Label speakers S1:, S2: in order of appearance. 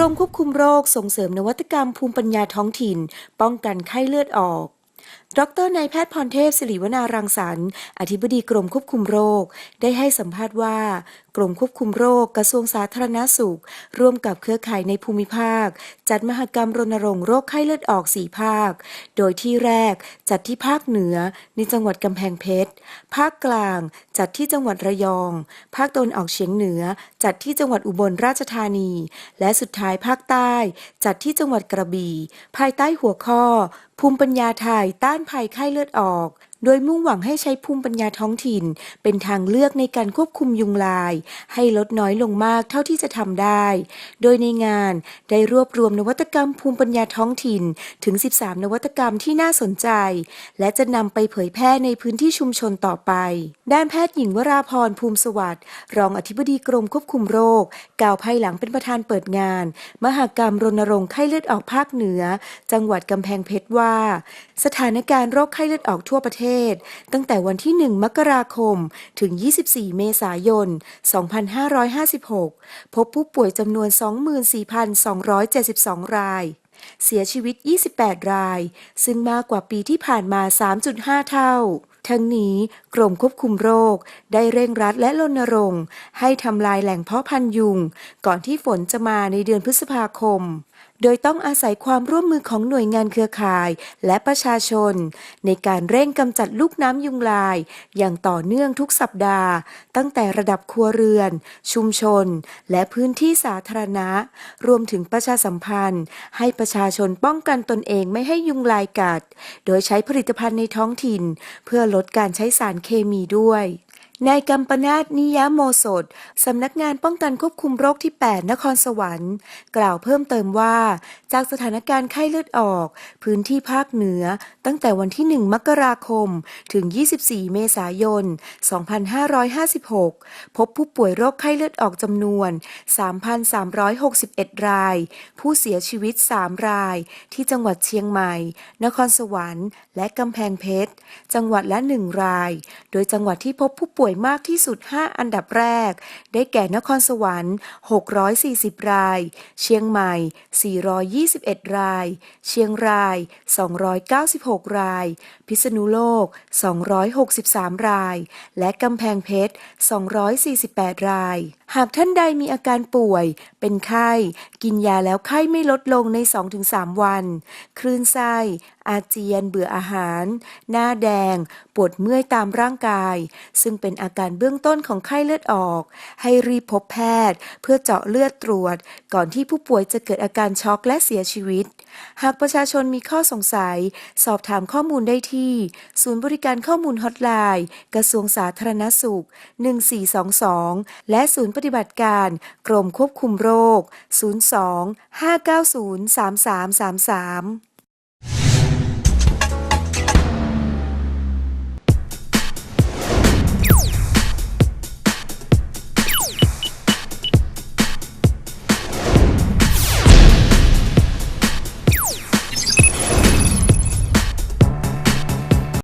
S1: รมควบคุมโรคส่งเสริมนวัตกรรมภูมิปัญญาท้องถิ่น ป้องกันไข้เลือดออก ดรนายแพทย์พรเทพศิริวนารังสรรค์ อธิบดีกรมควบคุมโรค ได้ให้สัมภาษณ์ว่ากรมควบคุมโรคกระทรวงสาธารณสุข ร่วมกับเครือข่ายในภูมิภาค จัดมหกรรมรณรงค์โรคไข้เลือดออกสี่ภาค โดยที่แรกจัดที่ภาคเหนือในจังหวัดกำแพงเพชร ภาคกลางจัดที่จังหวัดระยอง ภาคตะวันออกเฉียงเหนือ จัดที่จังหวัดอุบลราชธานี และสุดท้ายภาคใต้ จัดที่จังหวัดกระบี่ ภายใต้หัวข้อ ภูมิปัญญาไทยต้านภัยไข้เลือดออก โดยมุ่งหวังให้ใช้ภูมิปัญญาท้องถิ่น เป็นทางเลือกในการควบคุมยุงลาย ให้ลดน้อยลงมากเท่าที่จะทำได้ โดยในงานได้รวบรวมนวัตกรรมภูมิปัญญาท้องถิ่นถึง 13 นวัตกรรมที่น่าสนใจ และจะนำไปเผยแพร่ในพื้นที่ชุมชนต่อไป ด้านแพทย์หญิงวราพรภูมิสวัสดิ์รองอธิบดีกรมควบคุมโรค กล่าวภายหลังเป็นประธานเปิดงาน มหากรรมรณรงค์ไข้เลือดออกภาคเหนือ จังหวัดกำแพงเพชรว่า สถานการณ์โรคไข้เลือดออกทั่วประเทศตั้งแต่วันที่ 1 มกราคม ถึง 24 เมษายน 2556 พบผู้ป่วยจำนวน 24,272 ราย เสียชีวิต 28 ราย ซึ่งมากกว่าปีที่ผ่านมา 3.5 เท่าทั้งนี้กรมควบคุมโรค ได้เร่งรัดและรณรงค์ให้ทำลายแหล่งเพาะพันธุ์ยุง ก่อนที่ฝนจะมาในเดือนพฤษภาคม โดยต้องอาศัยความร่วมมือของหน่วยงานเครือข่ายและประชาชน ในการเร่งกำจัดลูกน้ำยุงลาย อย่างต่อเนื่องทุกสัปดาห์ ตั้งแต่ระดับครัวเรือน ชุมชน และพื้นที่สาธารณะ รวมถึงประชาสัมพันธ์ ให้ประชาชนป้องกันตนเองไม่ให้ยุงลายกัด โดยใช้ผลิตภัณฑ์ในท้องถิ่น เพื่อลดการใช้สารเคมีด้วย นายกัมปนาตนิยามโมสดสำนักงานป้องกันควบคุมโรคที่ 8 นครสวรรค์ กล่าวเพิ่มเติมว่า จากสถานการณ์ไข้เลือดออก พื้นที่ภาคเหนือ ตั้งแต่วันที่ 1 มกราคม ถึง 24 เมษายน 2556 พบผู้ป่วยโรคไข้เลือดออกจำนวน 3,361 ราย ผู้เสียชีวิต 3 ราย ที่จังหวัดเชียงใหม่ นครสวรรค์ และกำแพงเพชร จังหวัดละ 1 ราย โดยจังหวัดที่พบผู้ป่วยมากที่สุด 5 อันดับแรก ได้แก่นครสวรรค์ 640 ราย เชียงใหม่ 421 ราย เชียงราย 296 ราย พิษณุโลก 263 ราย และกำแพงเพชร 248 ราย หากท่านใดมีอาการป่วย เป็นไข้ กินยาแล้วไข้ไม่ลดลงใน 2-3 วัน คลื่นไส้ อาเจียน เบื่ออาหาร หน้าแดง ปวดเมื่อยตามร่างกาย ซึ่งเป็นอาการเบื้องต้นของไข้เลือดออก ให้รีบพบแพทย์ เพื่อเจาะเลือดตรวจ ก่อนที่ผู้ป่วยจะเกิดอาการช็อกและเสียชีวิต หากประชาชนมีข้อสงสัย สอบถามข้อมูลได้ที่ ศูนย์บริการข้อมูลฮอตไลน์ กระทรวงสาธารณสุข 1422 และศูนย์ฏิบัติการกรมควบคุมโรค 02 590 3333